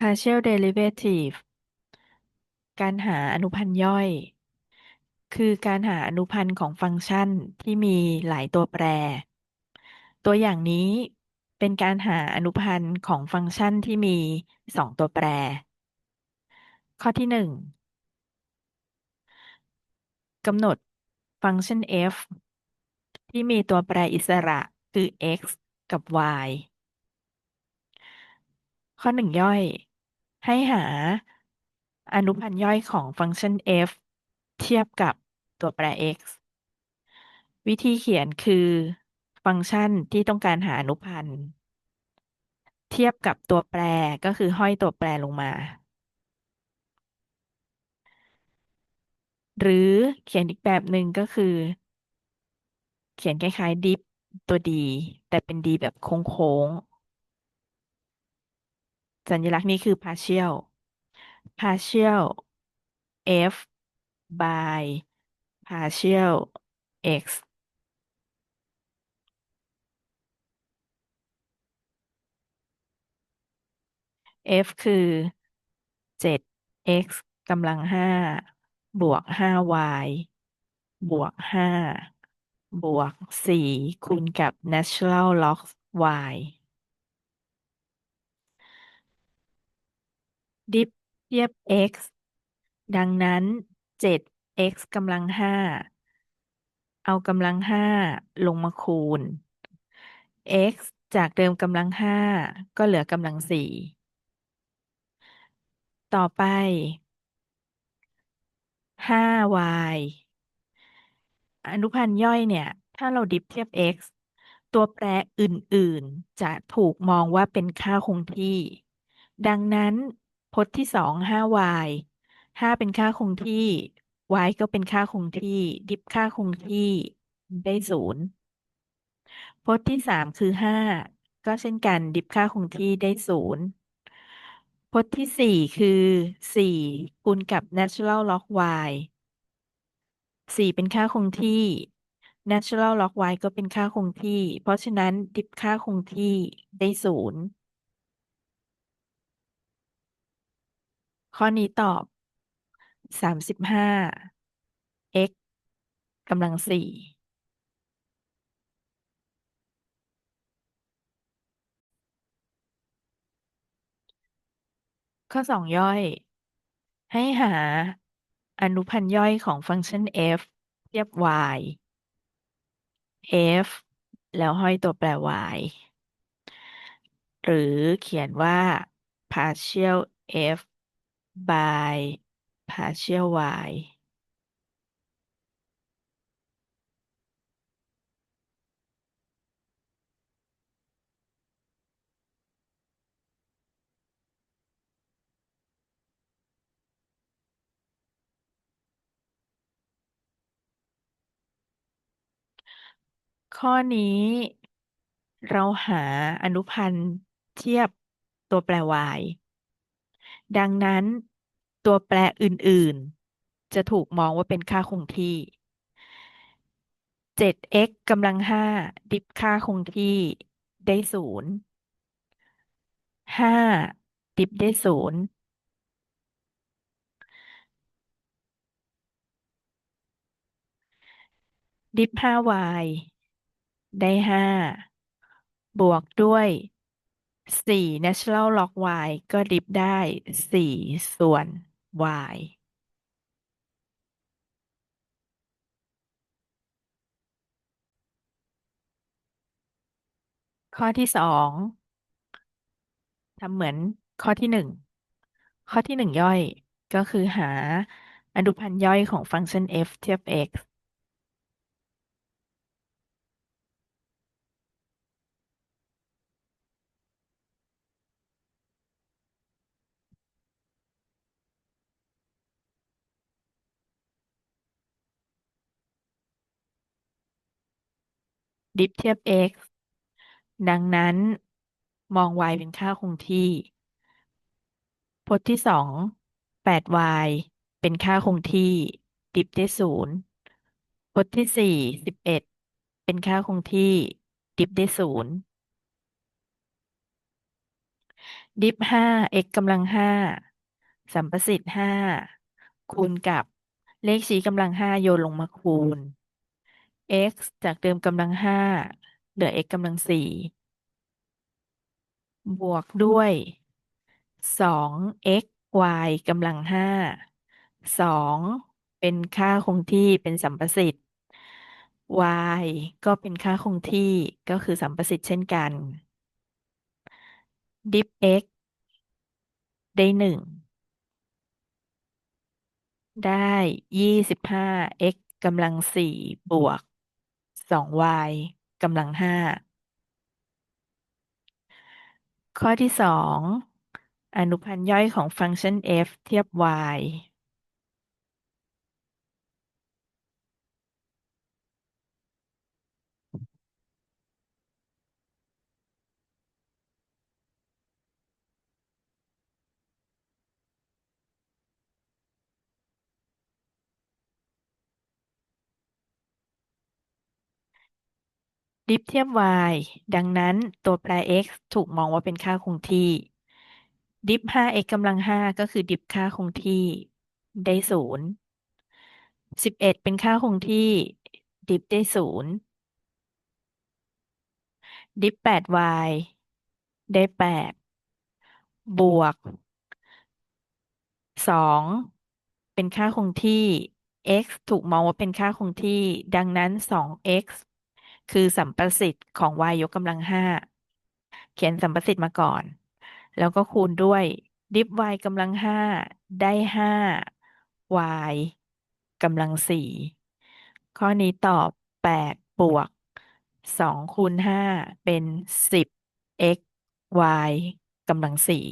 partial derivative การหาอนุพันธ์ย่อย คือการหาอนุพันธ์ของฟังก์ชันที่มีหลายตัวแปร ตัวอย่างนี้เป็นการหาอนุพันธ์ของฟังก์ชันที่มีสองตัวแปร ข้อที่หนึ่งกำหนดฟังก์ชัน f ที่มีตัวแปรอิสระคือ x กับ y ข้อหนึ่งย่อย ให้หาอนุพันธ์ย่อยของฟังก์ชัน f เทียบกับตัวแปร x วิธีเขียนคือฟังก์ชันที่ต้องการหาอนุพันธ์ เทียบกับตัวแปรก็คือห้อยตัวแปรลงมา หรือเขียนอีกแบบหนึ่งก็คือ เขียนคล้ายๆดิฟตัวดีแต่เป็นดีแบบโค้งๆ สัญลักษณ์นี้คือ partial partial f by partial x f คือ 7x กำลังห้าบวก 5y บวก5บวก4คูณกับ natural log y ดิฟเทียบ x ดังนั้น 7x กำลังห้าเอากำลังห้าลงมาคูณ x จากเดิมกำลังห้าก็เหลือกำลังสี่ต่อไป 5y อนุพันธ์ย่อยเนี่ย ถ้าเราดิฟเทียบ x ตัวแปรอื่น ๆ จะถูกมองว่าเป็นค่าคงที่ ดังนั้น พจน์ที่สอง 5y 5เป็นค่าคงที่ y ก็เป็นค่าคงที่ ดิฟค่าคงที่ได้ศูนย์พจน์ที่สามคือ5ก็เช่นกัน ดิฟค่าคงที่ได้ศูนย์พจน์ที่สี่คือสี่คูณกับ natural log y สี่เป็นค่าคงที่ natural log y ก็เป็นค่าคงที่ เพราะฉะนั้นดิฟค่าคงที่ได้ศูนย์ ข้อนี้ตอบสามสิบห้า x กำลังสี่ข้อสองย่อย ให้หาอนุพันธ์ย่อยของฟังก์ชัน f เทียบ y f แล้วห้อยตัวแปร y หรือเขียนว่า partial f by partial y ข้อนี้เราหาอนุพันธ์เทียบตัวแปร y ดังนั้น ตัวแปรอื่น ๆ จะถูกมองว่าเป็นค่าคงที่ 7x กำลังห้าดิฟค่าคงที่ได้ศูนย์ห้าดิฟได้ศูนย์ดิฟห้า y ได้ห้าบวกด้วย สี่ natural log y ก็ดิฟได้สี่ส่วน y ข้อที่สองทำเหมือนข้อที่หนึ่งข้อที่หนึ่งย่อยก็คือหาอนุพันธ์ย่อยของฟังก์ชัน f เทียบ x ดิฟเทียบ x ดังนั้นมอง y เป็นค่าคงที่พจน์ที่สอง 8y เป็นค่าคงที่ ดิฟได้ศูนย์พจน์ที่สี่11เป็นค่าคงที่ ดิฟได้ศูนย์ดิฟห้า x กำลังห้าสัมประสิทธิ์ห้าคูณกับเลขชี้กำลังห้าโยนลงมาคูณ x จากเดิมกำลังห้าเหลือ x กำลังสี่บวกด้วยสอง x y กำลังห้าสองเป็นค่าคงที่เป็นสัมประสิทธิ์ y ก็เป็นค่าคงที่ก็คือสัมประสิทธิ์เช่นกัน ดิฟ x ได้หนึ่งได้ยี่สิบห้า x กำลังสี่บวก สอง y กำลังห้าข้อที่สองอนุพันธ์ย่อยของฟังก์ชัน f เทียบ y ดิฟเทียบ y ดังนั้นตัวแปร x ถูกมองว่าเป็นค่าคงที่ ดิฟ 5x กำลังห้าก็คือดิฟค่าคงที่ได้ศูนย์สิบเอ็ดเป็นค่าคงที่ ดิฟได้ศูนย์ดิฟ 8y ได้แปดบวกสองเป็นค่าคงที่ x ถูกมองว่าเป็นค่าคงที่ ดังนั้นสอง x คือสัมประสิทธิ์ของ y ยกกำลังห้าเขียนสัมประสิทธิ์มาก่อน แล้วก็คูณด้วยดิฟ y กำลังห้าได้ห้า y กำลังสี่ข้อนี้ตอบแปดบวกสองคูณห้าเป็นสิบ x y กำลังสี่